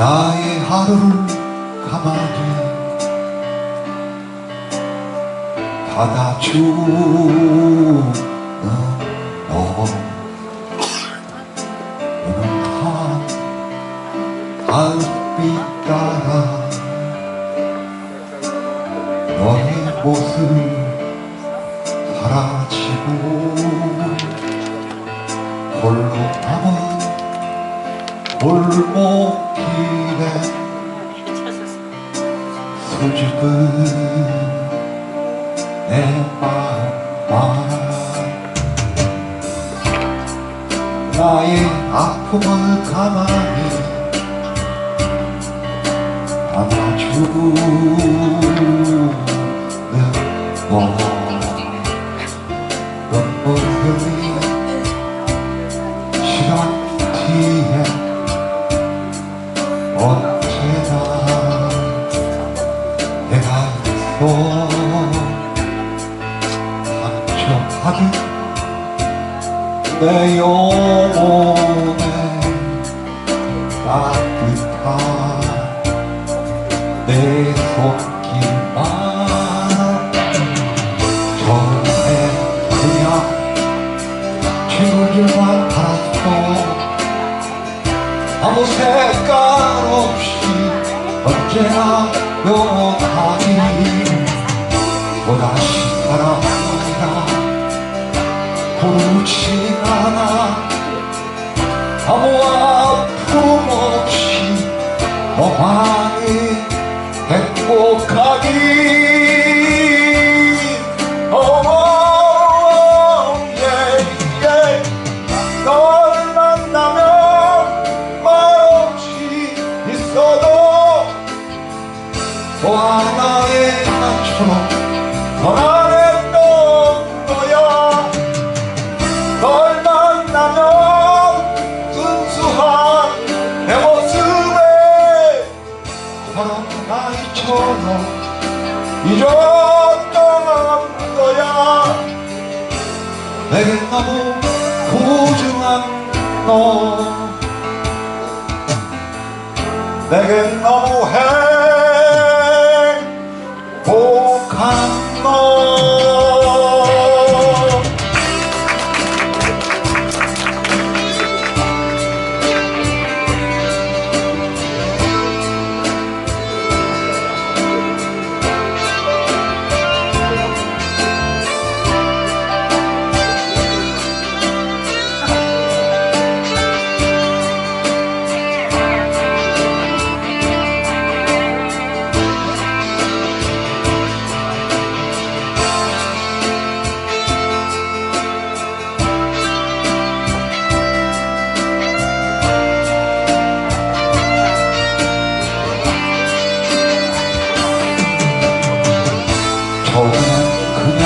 나의 하루를 가만히 받아주는 너. 너는 한 달빛 따라 너의 모습 사라지고 홀로 남은 골목길에 수줍은 내 마음만 나의 아픔을 가만히 안아주는 너 있어 상처받은 내 영혼에 따뜻한 내 손길만 처음에 그냥 친구들만 바랐어 아무 색깔 없이 언제나 영원하기 부르지 않아 아무 아픔 없이 너만이 행복하기 어, 예, 예. 널 만나면 말없이 있어도 또 하나의 나처럼 내겐 너무 소중한 너. 내겐 너무 그냥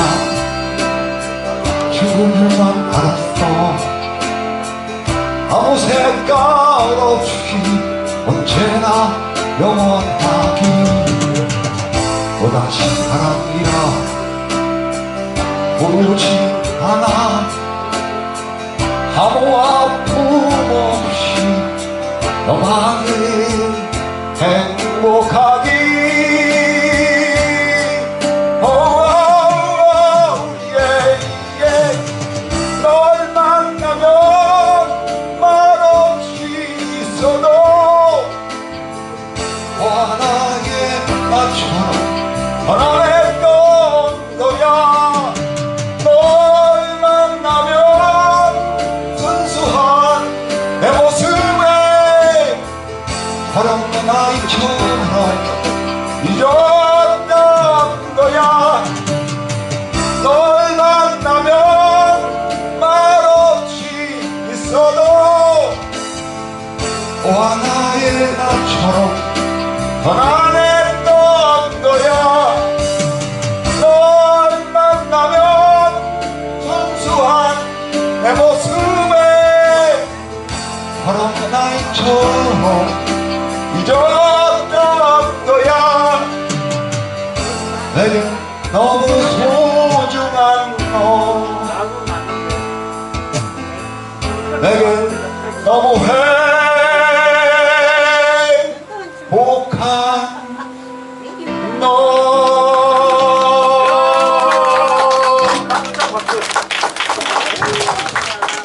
친구들만 알았어. 아무 색깔 없이 언제나 영원하기 또다시 사랑이라 부르지 않아. 아무 아픔 없이 너만이 행복하기 하나의 나처럼 편안했던 거야 널 만나면 순수한 내 모습에 사랑의 나이처럼 잊었던 거야. 널 만나면 말없이 있어도 또 하나의 나처럼 편 안했던 거야 널 만나면 순수한 내 모습에 바람 나이처럼 잊었던 거야. 내게 너무 소중한 너 내게 너무